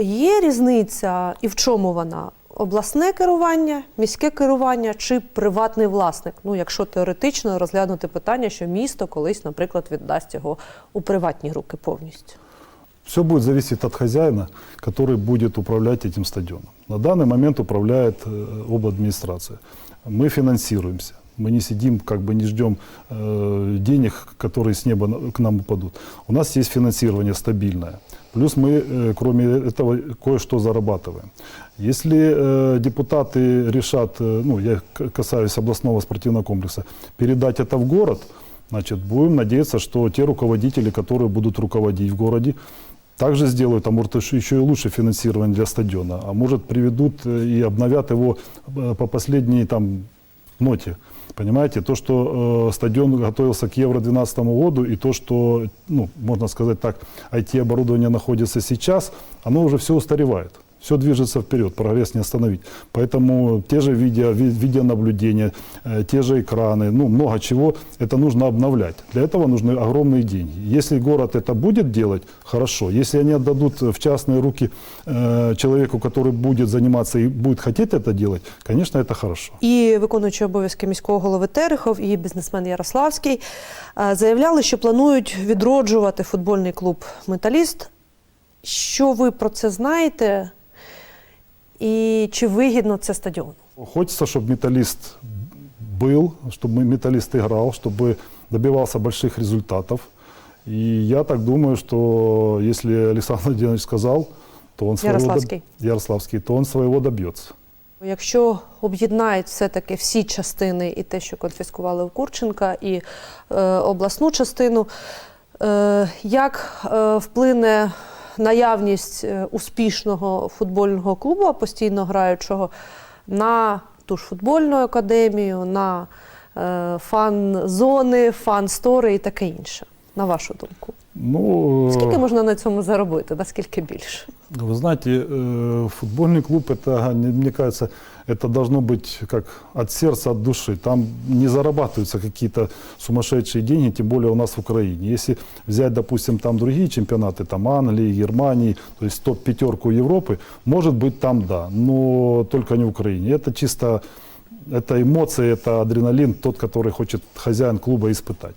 Є різниця і в чому вона? Обласне керування, міське керування чи приватний власник? Ну, якщо теоретично розглянути питання, що місто колись, наприклад, віддасть його у приватні руки повністю. Все будет зависеть от хозяина, который будет управлять этим стадионом. На данный момент управляет э, обладминистрация. Мы финансируемся. Мы не сидим, как бы не ждем э, денег, которые с неба к нам упадут. У нас есть финансирование стабильное. Плюс мы, э, кроме этого, кое-что зарабатываем. Если э, депутаты решат, э, ну, я касаюсь областного спортивного комплекса, передать это в город, значит, будем надеяться, что те руководители, которые будут руководить в городе, также сделают, а может еще- еще и лучше финансирование для стадиона, а может приведут э, и обновят его э, по последней там ноте. Понимаете, то, что э, стадион готовился к Евро 2012 году, и то, что, ну, можно сказать так, IT-оборудование находится сейчас, оно уже все устаревает. Все движется вперед, прогресс не остановить. Поэтому те же видео, ви- видеонаблюдения, э, те же экраны, ну, много чего, это нужно обновлять. Для этого нужны огромные деньги. Если город это будет делать, хорошо. Если они отдадут в частные руки э, человеку, который будет заниматься и будет хотеть это делать, конечно, это хорошо. І виконуючий обов'язки міського голови Терехов і бізнесмен Ярославський е, заявляли, що планують відроджувати футбольний клуб Металіст. Що ви про це знаєте? І чи вигідно це стадіону? Хочется, чтобы металлист был, чтобы металлист играл, чтобы добивался больших результатов. И я так думаю, что если Александр Владимирович сказал, то он своего, доб- Ярославский. Ярославский, то он своего добьется. Якщо об'єднають все-таки всі частини, і те, що конфіскували в Курченка, і е, обласну частину, е, як е, вплине наявність е, успішного футбольного клубу, постійно граючого, на ту ж футбольну академію, на е, фан-зони, фан-стори і таке інше? На вашу думку, Ну, скільки можна на цьому заробити? Наскільки більше? Вы знаете, э, футбольный клуб, это, не- мне кажется, это должно быть как от сердца, от души. Там не зарабатываются какие-то сумасшедшие деньги, тем более у нас в Украине. Если взять, допустим, там другие чемпионаты, там Англии, Германии, то есть топ-пятерку Европы, может быть там да, но только не в Украине. Это чисто, это эмоции, это адреналин, тот, который хочет хозяин клуба испытать.